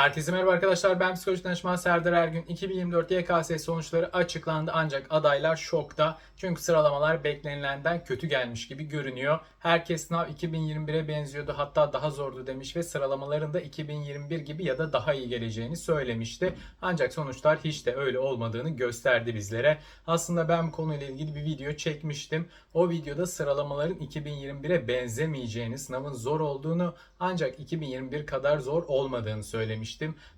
Herkese merhaba arkadaşlar. Ben psikoloji danışmanı Serdar Ergün. 2024 YKS sonuçları açıklandı ancak adaylar şokta. Çünkü sıralamalar beklenilenden kötü gelmiş gibi görünüyor. Herkes sınav 2021'e benziyordu hatta daha zordu demiş ve sıralamaların da 2021 gibi ya da daha iyi geleceğini söylemişti. Ancak sonuçlar hiç de öyle olmadığını gösterdi bizlere. Aslında ben bu konuyla ilgili bir video çekmiştim. O videoda sıralamaların 2021'e benzemeyeceğini, sınavın zor olduğunu ancak 2021 kadar zor olmadığını söylemiştim.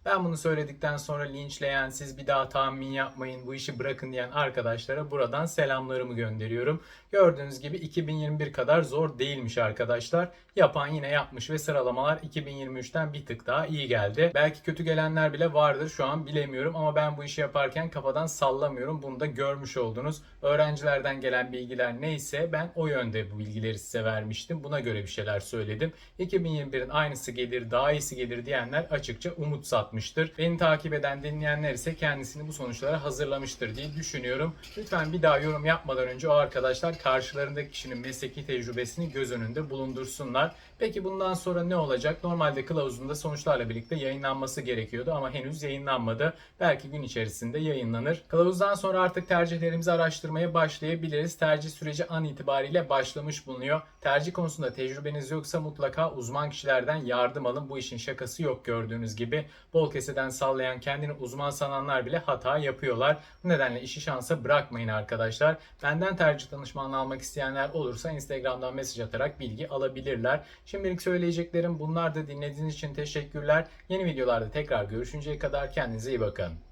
Ben bunu söyledikten sonra linçleyen, siz bir daha tahmin yapmayın, bu işi bırakın diyen arkadaşlara buradan selamlarımı gönderiyorum. Gördüğünüz gibi 2021 kadar zor değilmiş arkadaşlar. Yapan yine yapmış ve sıralamalar 2023'ten bir tık daha iyi geldi. Belki kötü gelenler bile vardır şu an bilemiyorum ama ben bu işi yaparken kafadan sallamıyorum. Bunu da görmüş oldunuz. Öğrencilerden gelen bilgiler neyse ben o yönde bu bilgileri size vermiştim. Buna göre bir şeyler söyledim. 2021'in aynısı gelir, daha iyisi gelir diyenler açıkça umut satmıştır. Beni takip eden dinleyenler ise kendisini bu sonuçlara hazırlamıştır diye düşünüyorum. Lütfen bir daha yorum yapmadan önce o arkadaşlar karşılarındaki kişinin mesleki tecrübesini göz önünde bulundursunlar. Peki bundan sonra ne olacak? Normalde kılavuzunda sonuçlarla birlikte yayınlanması gerekiyordu ama henüz yayınlanmadı. Belki gün içerisinde yayınlanır. Kılavuzdan sonra artık tercihlerimizi araştırmaya başlayabiliriz. Tercih süreci an itibariyle başlamış bulunuyor. Tercih konusunda tecrübeniz yoksa mutlaka uzman kişilerden yardım alın. Bu işin şakası yok gördüğünüz gibi. Bol keseden sallayan kendini uzman sananlar bile hata yapıyorlar. Bu nedenle işi şansa bırakmayın arkadaşlar. Benden tercih danışmanlığı almak isteyenler olursa Instagram'dan mesaj atarak bilgi alabilirler. Şimdilik söyleyeceklerim bunlar da dinlediğiniz için teşekkürler. Yeni videolarda tekrar görüşünceye kadar kendinize iyi bakın.